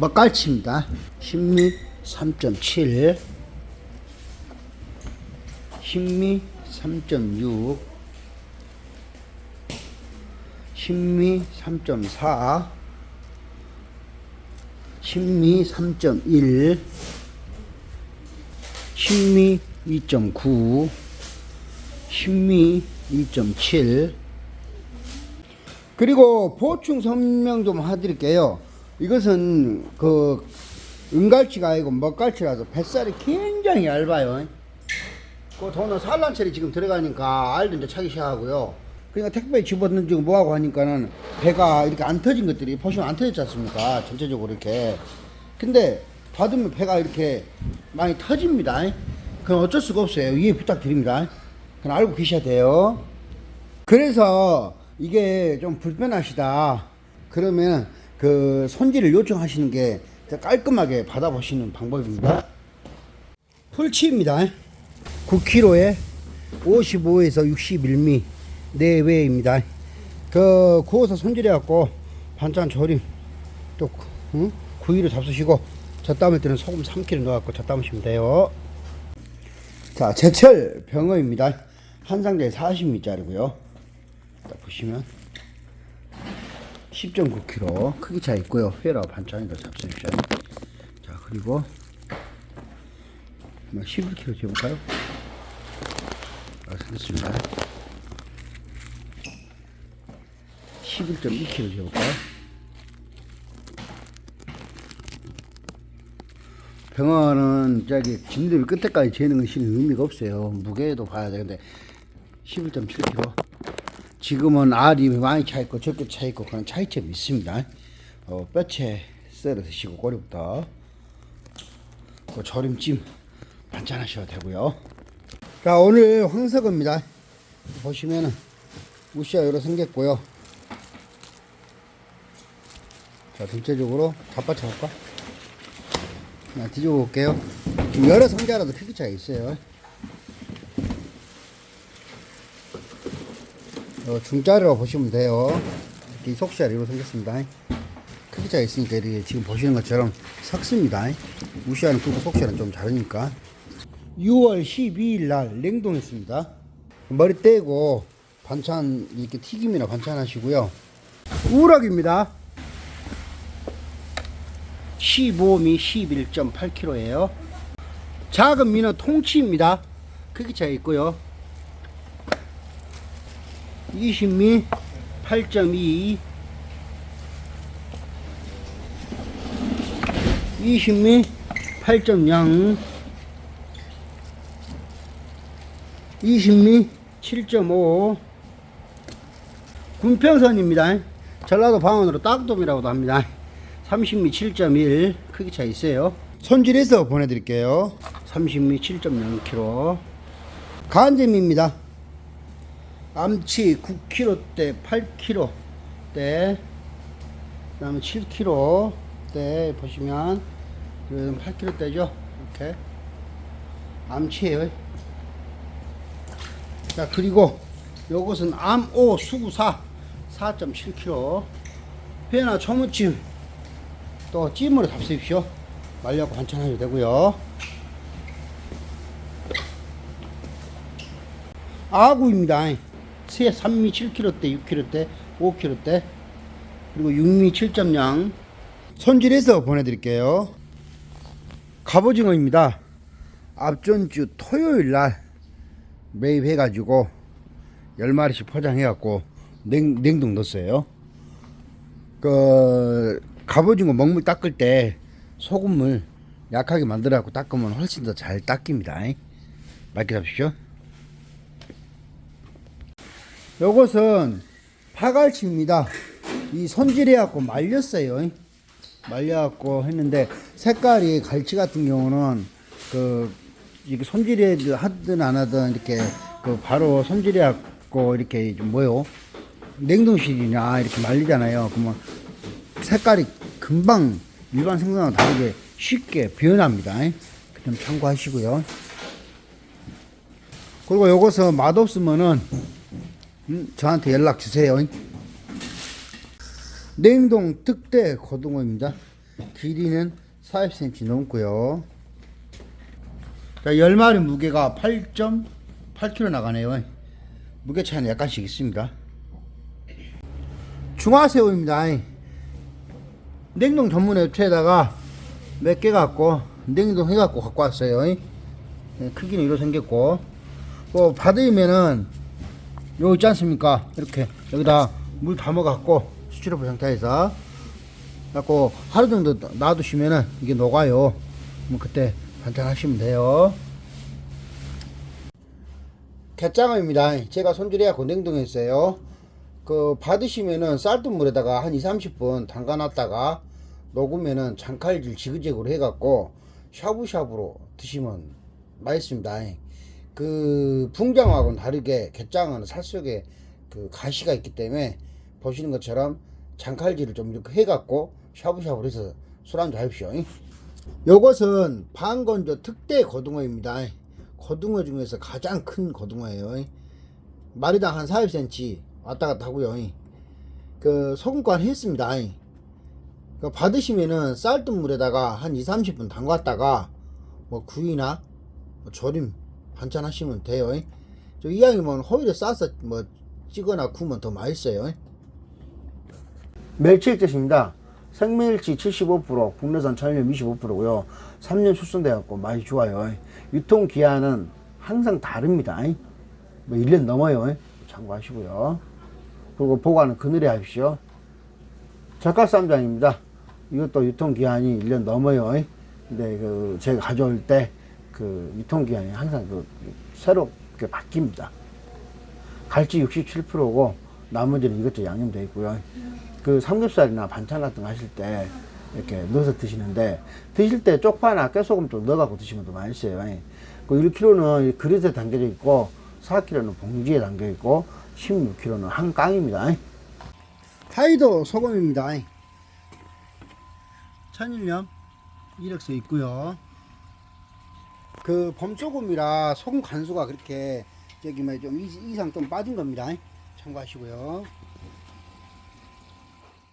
먹갈치입니다. 신미 3.7 신미 3.6 신미 3.4 신미 3.1 신미 2.9 신미 2.7 그리고 보충 설명 좀 해드릴게요. 이것은 그 은갈치가 아니고 먹갈치라서 뱃살이 굉장히 얇아요. 그 돈은 산란철이 지금 들어가니까 알도 이제 차기 시작하고요. 그러니까 택배 집어던지고 뭐하고 하니까는 배가 이렇게 안 터진 것들이 보시면 안 터졌지 않습니까? 전체적으로 이렇게. 근데 받으면 배가 이렇게 많이 터집니다. 그럼 어쩔 수가 없어요. 이해 부탁드립니다. 그냥 알고 계셔야 돼요. 그래서 이게 좀 불편하시다. 그러면 그 손질을 요청하시는 게더 깔끔하게 받아보시는 방법입니다. 풀치입니다. 9kg에 55에서 61mm 내외입니다. 그 구워서 손질해갖고 반찬 조림 또 응? 구이로 잡수시고 젓담을 때는 소금 3kg 넣어갖고 젓담으시면 돼요. 자 제철 병어입니다. 한 상자에 40m짜리고요. 딱 보시면 10.9kg 크기 차 있고요. 회라 반찬이라 잡수십시오. 자 그리고 11kg 재볼까요? 알겠습니다. 11.2kg 재볼까요? 병어는 저기 진들 끝에까지 재는 건 실은 의미가 없어요. 무게도 봐야 되는데 11.7kg. 지금은 알이 많이 차 있고 적게 차 있고 그런 차이점이 있습니다. 어, 뼈채 썰어 드시고 꼬리부터 그 조림찜 반찬하셔도 되고요. 자 오늘 황석어입니다. 보시면은 우시가 여러 생겼고요. 자 전체적으로 다 빠쳐볼까? 그냥 뒤집어 볼게요. 지금 여러 상자라도 크기 차이 있어요. 중짜리라고 보시면 돼요. 이렇게 속시알 이로 생겼습니다. 크기 차이 있으니까 이렇게 지금 보시는 것처럼 삭습니다. 무시하는 크고 속시알은 좀 다르니까. 6월 12일 날 냉동했습니다. 머리 떼고 반찬 이렇게 튀김이나 반찬 하시고요. 우럭입니다. 15미 11.8kg예요. 작은 미는 통치입니다. 크기 차이 있고요. 20미 8.2 20미 8.0 20미 7.5 군평선입니다. 전라도 방언으로 딱돔이라고도 합니다. 30미 7.1 크기 차 있어요. 손질해서 보내드릴게요. 30미 7.0kg 간잼입니다. 암치 9kg대, 8kg대, 그 다음에 7kg대 보시면 이건 8kg대죠. 이렇게 암치예요. 자 그리고 요것은 암오 수구사 4.7kg 회나 초무찜 또 찜으로 잡수십시오. 말려고 반찬하셔도 되고요. 아구입니다. 새 3미 7kg대, 6kg대, 5kg대, 그리고 6미 7.0 손질해서 보내드릴게요. 갑오징어입니다. 앞전주 토요일 날 매입해가지고 10마리씩 포장해갖고 냉, 냉동 넣었어요. 그, 갑오징어 먹물 닦을 때 소금물 약하게 만들어갖고 닦으면 훨씬 더 잘 닦입니다. 맛있게 잡십시오. 요것은 파갈치입니다. 이 손질해갖고 말렸어요. 말려갖고 했는데 색깔이 갈치 같은 경우는 그 이게 손질해 하든 안 하든 이렇게 그 바로 손질해갖고 이렇게 좀 뭐요 냉동실이나 이렇게 말리잖아요. 그러면 색깔이 금방 일반 생선과 다르게 쉽게 변합니다. 좀 참고하시고요. 그리고 요것은 맛없으면은 음, 저한테 연락 주세요. 냉동 특대 고등어입니다. 길이는 40cm 넘고요. 자, 10마리 무게가 8.8kg 나가네요. 무게 차이는 약간씩 있습니다. 중화새우입니다. 냉동 전문 앱체에다가 몇 개 갖고 냉동 해갖고 갖고 왔어요. 네, 크기는 이로 생겼고 뭐 받으면은 요 있지 않습니까? 이렇게 여기다 물 담아갖고 수치로부 상태에서 갖고 하루 정도 놔두시면은 이게 녹아요. 뭐 그때 반찬하시면 돼요. 갯장어입니다. 제가 손질해갖고 냉동했어요. 그 받으시면은 쌀뜨 물에다가 한 2, 30분 담가놨다가 녹으면은 장칼질 지그재그로 해갖고 샤브샤브로 드시면 맛있습니다. 그 붕장어하고는 다르게 갯장어는 살 속에 그 가시가 있기 때문에 보시는 것처럼 장칼질을 좀 이렇게 해갖고 샤브샤브로 해서 술 한잔 하십시오. 요것은 반건조 특대 고등어입니다. 고등어 중에서 가장 큰 고등어예요. 마리당 한 40cm 왔다 갔다 하고요. 그 소금간 했습니다. 그 받으시면은 쌀뜨 물에다가 한 2, 30분 담갔다가 뭐 구이나 뭐 조림 반찬 하시면 돼요. 저 이왕이면 호일에 싸서 뭐 찌거나 구우면 더 맛있어요. 멸치액젓입니다. 생멸치 75%, 국내산 천연 25%고요. 3년 숙성돼갖고 맛이 좋아요. 유통 기한은 항상 다릅니다. 뭐 1년 넘어요. 참고하시고요. 그리고 보관은 그늘에 하십시오. 젓갈쌈장입니다. 이것도 유통기한이 1년 넘어요. 근데 그 제가 가져올 때 그 유통기한이 항상 그 새롭게 바뀝니다. 갈치 67%고 나머지는 이것저것 양념되어 있고요. 그 삼겹살이나 반찬 같은 거 하실 때 이렇게 넣어서 드시는데 드실 때 쪽파나 깨소금 좀 넣어갖고 드시면 더 맛있어요. 그 1kg는 그릇에 담겨져 있고 4kg는 봉지에 담겨 있고 16kg는 한 깡입니다. 하이도 소금입니다. 천일염 이력서 있고요. 그 범소금이라 소금 간수가 그렇게 저기 뭐좀 이상 좀 빠진 겁니다. 참고하시고요.